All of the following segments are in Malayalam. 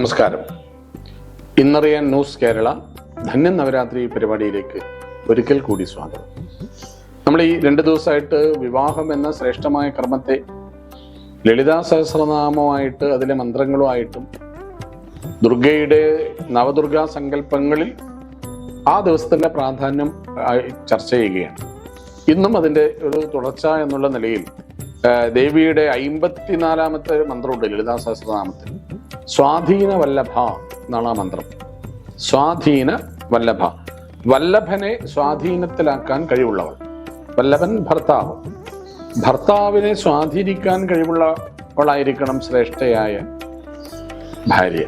നമസ്കാരം. ഇന്നറിയാൻ ന്യൂസ് കേരള ധന്യ നവരാത്രി പരിപാടിയിലേക്ക് ഒരിക്കൽ കൂടി സ്വാഗതം. നമ്മൾ ഈ രണ്ട് ദിവസമായിട്ട് വിവാഹം എന്ന ശ്രേഷ്ഠമായ കർമ്മത്തെ ലളിതാ സഹസ്രനാമമായിട്ട് അതിലെ മന്ത്രങ്ങളുമായിട്ടും ദുർഗയുടെ നവദുർഗാ സങ്കല്പങ്ങളിൽ ആ ദിവസത്തിന്റെ പ്രാധാന്യം ചർച്ച ചെയ്യുകയാണ്. ഇന്നും അതിന്റെ ഒരു തുടർച്ച എന്നുള്ള നിലയിൽ ദേവിയുടെ അയിമ്പത്തിനാലാമത്തെ മന്ത്രമുണ്ട് ലളിതാ സഹസ്രനാമത്തിൽ സ്വാധീന വല്ലഭ എന്നാണ് ആ മന്ത്രം. സ്വാധീന വല്ലഭ. വല്ലഭനെ സ്വാധീനത്തിലാക്കാൻ കഴിവുള്ളവൾ. വല്ലഭൻ ഭർത്താവ്. ഭർത്താവിനെ സ്വാധീനിക്കാൻ കഴിവുള്ളവളായിരിക്കണം ശ്രേഷ്ഠയായ ഭാര്യ.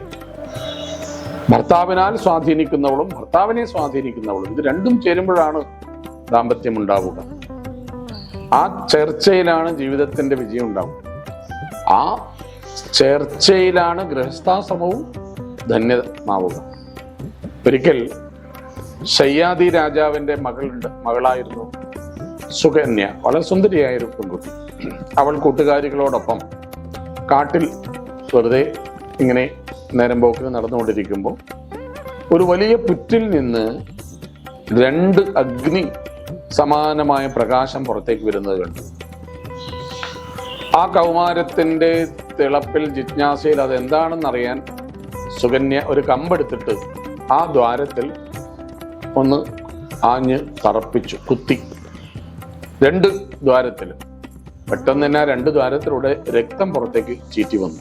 ഭർത്താവിനാൽ സ്വാധീനിക്കുന്നവളും ഭർത്താവിനെ സ്വാധീനിക്കുന്നവളും ഇത് രണ്ടും ചേരുമ്പോഴാണ് ദാമ്പത്യം ഉണ്ടാവുക ആ ചർച്ചയിലാണ് ജീവിതത്തിന്റെ വിജയം ഉണ്ടാവും ആ ചർച്ചയിലാണ് ഗൃഹസ്ഥാശ്രമവും ധന്യമാവുക. ഒരിക്കൽ ശയ്യാദി രാജാവിന്റെ മകളുണ്ട് മകളായിരുന്നു സുകന്യ. വളരെ സുന്ദരിയായ ഒരു പെൺകുട്ടി. അവൾ കൂട്ടുകാരികളോടൊപ്പം കാട്ടിൽ വെറുതെ ഇങ്ങനെ നേരം പോക്കിന് നടന്നുകൊണ്ടിരിക്കുമ്പോൾ ഒരു വലിയ പുറ്റിൽ നിന്ന് രണ്ട് അഗ്നി സമാനമായ പ്രകാശം പുറത്തേക്ക് വരുന്നത് കണ്ടു. ആ കൗമാരത്തിന്റെ തിളപ്പിൽ ജിജ്ഞാസയിൽ അതെന്താണെന്നറിയാൻ സുകന്യ ഒരു കമ്പെടുത്തിട്ട് ആ ദ്വാരത്തിൽ ഒന്ന് ആഞ്ഞ് തറപ്പിച്ചു കുത്തി. രണ്ട് ദ്വാരത്തിൽ. പെട്ടെന്ന് തന്നെ ആ രണ്ട് ദ്വാരത്തിലൂടെ രക്തം പുറത്തേക്ക് ചീറ്റി വന്നു.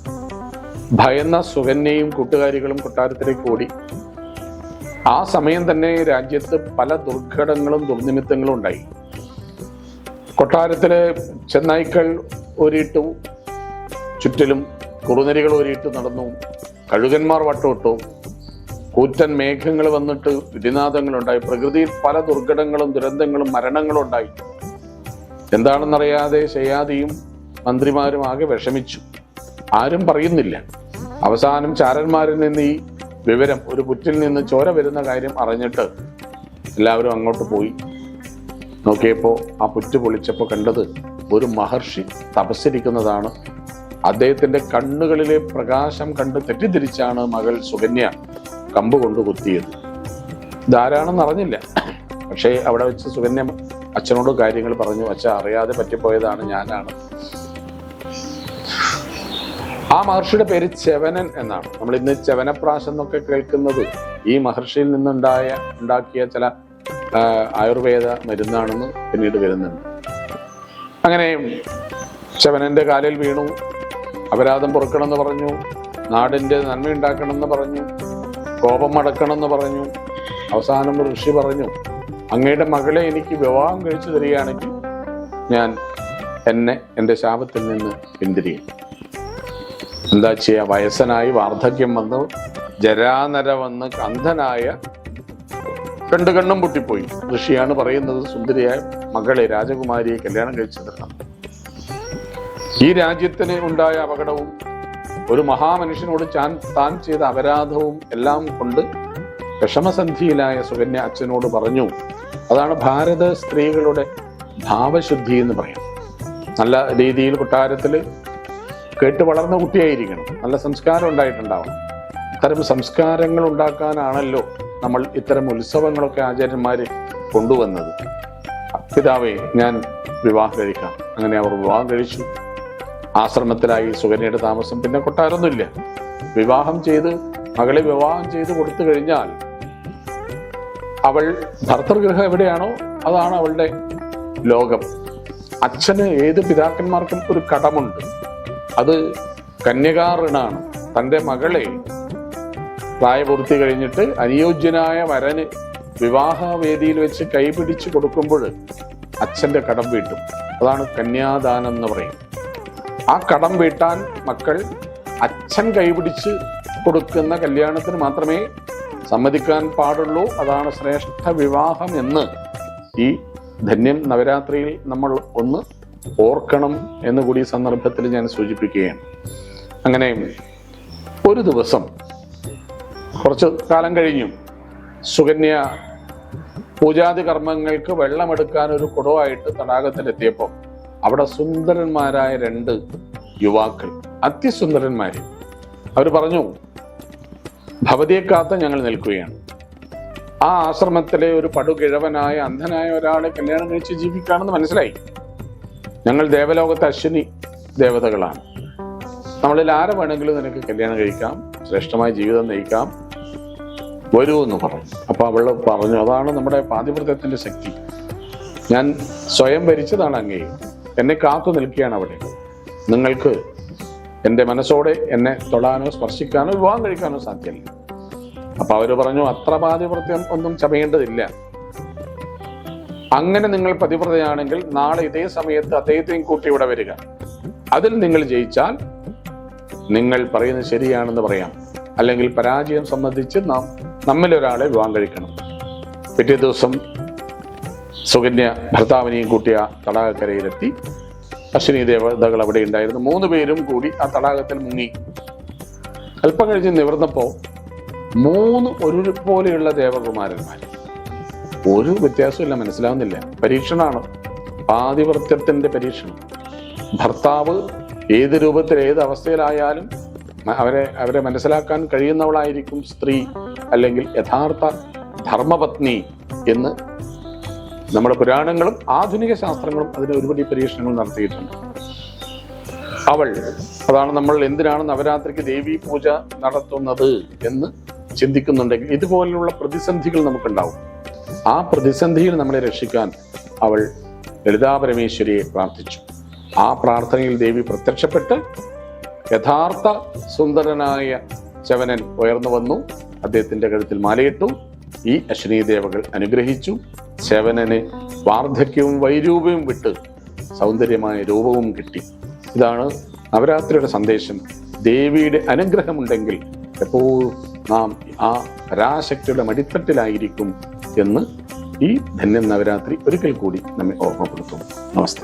ഭയന്ന സുകന്യയും കൂട്ടുകാരികളും കൊട്ടാരത്തിലേക്ക് ഓടി. ആ സമയം തന്നെ രാജ്യത്ത് പല ദുർഘടങ്ങളും ദുർനിമിത്തങ്ങളും ഉണ്ടായി. കൊട്ടാരത്തിലെ ചെന്നായ്ക്കൾ ഒരിട്ടു ചുറ്റിലും കുറുനരികൾ ഒരിട്ട് നടന്നു കഴുകന്മാർ വട്ടമിട്ടു കൂറ്റൻ മേഘങ്ങൾ വന്നിട്ട് വിധിനാഥങ്ങളുണ്ടായി പ്രകൃതിയിൽ പല ദുർഘടങ്ങളും ദുരന്തങ്ങളും മരണങ്ങളും ഉണ്ടായി. എന്താണെന്നറിയാതെ ശയാദിയും മന്ത്രിമാരും ആകെ വിഷമിച്ചു. ആരും പറയുന്നില്ല. അവസാനം ചാരന്മാരിൽ നിന്ന് ഈ വിവരം ഒരു പുറ്റിൽ നിന്ന് ചോര വരുന്ന കാര്യം അറിഞ്ഞിട്ട് എല്ലാവരും അങ്ങോട്ട് പോയി. നോക്കിയപ്പോൾ ആ പുറ്റ് പൊളിച്ചപ്പോൾ കണ്ടത് ഒരു മഹർഷി തപസ്സിരിക്കുന്നതാണ്. അദ്ദേഹത്തിന്റെ കണ്ണുകളിലെ പ്രകാശം കണ്ട് തെറ്റിദ്ധരിച്ചാണ് മകൾ സുകന്യ കമ്പ് കൊണ്ട് കുത്തിയത്. ഇതാരാണെന്ന് അറിഞ്ഞില്ല. പക്ഷേ അവിടെ വെച്ച് സുകന്യ അച്ഛനോട് കാര്യങ്ങൾ പറഞ്ഞു. അച്ഛ അറിയാതെ പറ്റിപ്പോയതാണ് ഞാനാണ്. ആ മഹർഷിയുടെ പേര് ചെവനൻ എന്നാണ്. നമ്മൾ ഇന്ന് ചെവനപ്രാശം എന്നൊക്കെ കേൾക്കുന്നത് ഈ മഹർഷിയിൽ നിന്നുണ്ടായ ഉണ്ടാക്കിയ ചില ആയുർവേദ മരുന്നാണെന്ന് പിന്നീട് വരുന്നുണ്ട്. അങ്ങനെ ചെവനന്റെ കാലിൽ വീണു. അപരാധം പൊറുക്കണമെന്ന് പറഞ്ഞു. നാടിന്റെ നന്മ ഉണ്ടാക്കണമെന്ന് പറഞ്ഞു. കോപം അടക്കണമെന്ന് പറഞ്ഞു. അവസാനം ഋഷി പറഞ്ഞു അങ്ങയുടെ മകളെ എനിക്ക് വിവാഹം കഴിച്ചു തരികയാണെങ്കിൽ ഞാൻ എന്നെ എന്റെ ശാപത്തിൽ നിന്ന് പിന്തിരിയും. എന്താ ചെയ്യുക വയസ്സനായി വാർദ്ധക്യം വന്ന്. ജരാനര വന്ന് കന്ധനായ രണ്ട് കണ്ണും പൊട്ടിപ്പോയി. ഋഷിയാണ് പറയുന്നത് സുന്ദരിയായ മകളെ രാജകുമാരിയെ കല്യാണം കഴിച്ചു തരണം ഈ രാജ്യത്തിന് ഉണ്ടായ അപകടവും ഒരു മഹാമനുഷ്യനോട് ചാൻ താൻ ചെയ്ത അപരാധവും എല്ലാം കൊണ്ട് വിഷമസന്ധിയിലായ സുകന്യ അച്ഛനോട് പറഞ്ഞു അതാണ് ഭാരത സ്ത്രീകളുടെ ഭാവശുദ്ധി എന്ന് പറയാം. നല്ല രീതിയിൽ കൊട്ടാരത്തിൽ കേട്ട് വളർന്ന കുട്ടിയായിരിക്കണം. നല്ല സംസ്കാരം ഉണ്ടായിട്ടുണ്ടാവണം. അത്തരം സംസ്കാരങ്ങൾ ഉണ്ടാക്കാനാണല്ലോ നമ്മൾ ഇത്തരം ഉത്സവങ്ങളൊക്കെ ആചാര്യന്മാർ കൊണ്ടുവന്നത്. പിതാവേ ഞാൻ വിവാഹം കഴിക്കാം. അങ്ങനെ അവർ വിവാഹം കഴിച്ചു. ആശ്രമത്തിലായി സുകന്യയുടെ താമസം പിന്നെ കൊട്ടാരൊന്നുമില്ല വിവാഹം ചെയ്ത് മകളെ വിവാഹം ചെയ്ത് കൊടുത്തു കഴിഞ്ഞാൽ അവൾ ഭർത്തൃഗൃഹം എവിടെയാണോ അതാണ് അവളുടെ ലോകം. അച്ഛന് ഏത് പിതാക്കന്മാർക്കും ഒരു കടമുണ്ട്. അത് കന്യകാറിണാണ് തന്റെ മകളെ പ്രായപൂർത്തി കഴിഞ്ഞിട്ട് അനുയോജ്യനായ വരന് വിവാഹവേദിയിൽ വെച്ച് കൈപിടിച്ച് കൊടുക്കുമ്പോൾ അച്ഛന്റെ കടം വീട്ടും. അതാണ് കന്യാദാനം എന്ന് പറയും. ആ കടം വീട്ടാൻ മക്കൾ അച്ഛൻ കൈപിടിച്ച് കൊടുക്കുന്ന കല്യാണത്തിന് മാത്രമേ സമ്മതിക്കാൻ പാടുള്ളൂ. അതാണ് ശ്രേഷ്ഠ വിവാഹം എന്ന് ഈ ധന്യം നവരാത്രിയിൽ നമ്മൾ ഒന്ന് ഓർക്കണം എന്ന് കൂടി സന്ദർഭത്തിൽ ഞാൻ സൂചിപ്പിക്കുകയാണ്. അങ്ങനെ ഒരു ദിവസം കുറച്ച് കാലം കഴിഞ്ഞു. സുകന്യ പൂജാതി കർമ്മങ്ങൾക്ക് വെള്ളമെടുക്കാൻ ഒരു കുടവായിട്ട് തടാകത്തിലെത്തിയപ്പോൾ അവിടെ സുന്ദരന്മാരായ രണ്ട് യുവാക്കൾ അത്യസുന്ദരന്മാർ അവർ പറഞ്ഞു ഭവതിയെ കാത്ത ഞങ്ങൾ നിൽക്കുകയാണ്. ആ ആശ്രമത്തിലെ ഒരു പടുകിഴവനായ അന്ധനായ ഒരാളെ കല്യാണം കഴിച്ച് ജീവിക്കുകയാണെന്ന് മനസ്സിലായി. ഞങ്ങൾ ദേവലോകത്തെ അശ്വിനി ദേവതകളാണ്. നമ്മളിൽ ആരെ വേണമെങ്കിലും നിനക്ക് കല്യാണം കഴിക്കാം ശ്രേഷ്ഠമായ ജീവിതം നയിക്കാം വരൂ എന്ന് പറഞ്ഞു. അപ്പൊ അവൾ പറഞ്ഞു അതാണ് നമ്മുടെ പാതിവൃത്യത്തിന്റെ ശക്തി. ഞാൻ സ്വയം ഭരിച്ചതാണ് അങ്ങേ. എന്നെ കാത്തു നിൽക്കുകയാണ് അവിടെ. നിങ്ങൾക്ക് എന്റെ മനസ്സോടെ എന്നെ തൊടാനോ സ്പർശിക്കാനോ വിവാഹം കഴിക്കാനോ സാധ്യമല്ല. അപ്പൊ അവർ പറഞ്ഞു അത്ര പാതിവൃത്യം ഒന്നും ചമയേണ്ടതില്ല. അങ്ങനെ നിങ്ങൾ പതിവ്രതയാണെങ്കിൽ നാളെ ഇതേ സമയത്ത് അദ്ദേഹത്തെയും കൂട്ടി ഇവിടെ വരിക. അതിൽ നിങ്ങൾ ജയിച്ചാൽ നിങ്ങൾ പറയുന്നത് ശരിയാണെന്ന് പറയാം. അല്ലെങ്കിൽ പരാജയം സംബന്ധിച്ച് നാം നമ്മിലൊരാളെ വിവാഹം കഴിക്കണം. പിറ്റേ ദിവസം സുകന്യ ഭർത്താവിനെയും കൂട്ടിയ തടാകക്കരയിലെത്തി. അശ്വിനി ദേവതകൾ അവിടെ ഉണ്ടായിരുന്നു. മൂന്ന് പേരും കൂടി ആ തടാകത്തിൽ മുങ്ങി. അല്പം കഴിഞ്ഞ് നിവർന്നപ്പോ മൂന്ന് ഒരു പോലെയുള്ള ദേവകുമാരന്മാർ ഒരു വ്യത്യാസമില്ല മനസ്സിലാവുന്നില്ല. പരീക്ഷണമാണ്. ആധിപത്യത്തിന്റെ പരീക്ഷണം. ഭർത്താവ് ഏത് രൂപത്തിൽ ഏത് അവസ്ഥയിലായാലും അവരെ അവരെ മനസ്സിലാക്കാൻ കഴിയുന്നവളായിരിക്കും സ്ത്രീ അല്ലെങ്കിൽ യഥാർത്ഥ ധർമ്മപത്നി എന്ന് നമ്മുടെ പുരാണങ്ങളും ആധുനിക ശാസ്ത്രങ്ങളും അതിന് ഒരുപടി പരീക്ഷണങ്ങൾ നടത്തിയിട്ടുണ്ട്. അവൾ അതാണ് നമ്മൾ എന്തിനാണ് നവരാത്രിക്ക് ദേവീ പൂജ നടത്തുന്നത് എന്ന് ചിന്തിക്കുന്നുണ്ടെങ്കിൽ ഇതുപോലുള്ള പ്രതിസന്ധികൾ നമുക്കുണ്ടാവും. ആ പ്രതിസന്ധിയിൽ നമ്മളെ രക്ഷിക്കാൻ അവൾ ലളിതാ പരമേശ്വരിയെ പ്രാർത്ഥിച്ചു. ആ പ്രാർത്ഥനയിൽ ദേവി പ്രത്യക്ഷപ്പെട്ട് യഥാർത്ഥ സുന്ദരനായ ചവനൻ ഉയർന്നു വന്നു. അദ്ദേഹത്തിന്റെ കഴുത്തിൽ മാലയിട്ടു. ഈ അശ്വിനീദേവകൾ അനുഗ്രഹിച്ചു. ശവനന് വാർദ്ധക്യവും വൈരൂപ്യവും വിട്ട് സൗന്ദര്യമായ രൂപവും കിട്ടി. ഇതാണ് നവരാത്രിയുടെ സന്ദേശം. ദേവിയുടെ അനുഗ്രഹമുണ്ടെങ്കിൽ എപ്പോഴും നാം ആ പരാശക്തിയുടെ മടിത്തട്ടിലായിരിക്കും എന്ന് ഈ ധന്യം നവരാത്രി ഒരിക്കൽ കൂടി നമ്മെ ഓർമ്മപ്പെടുത്തുന്നു. നമസ്തേ.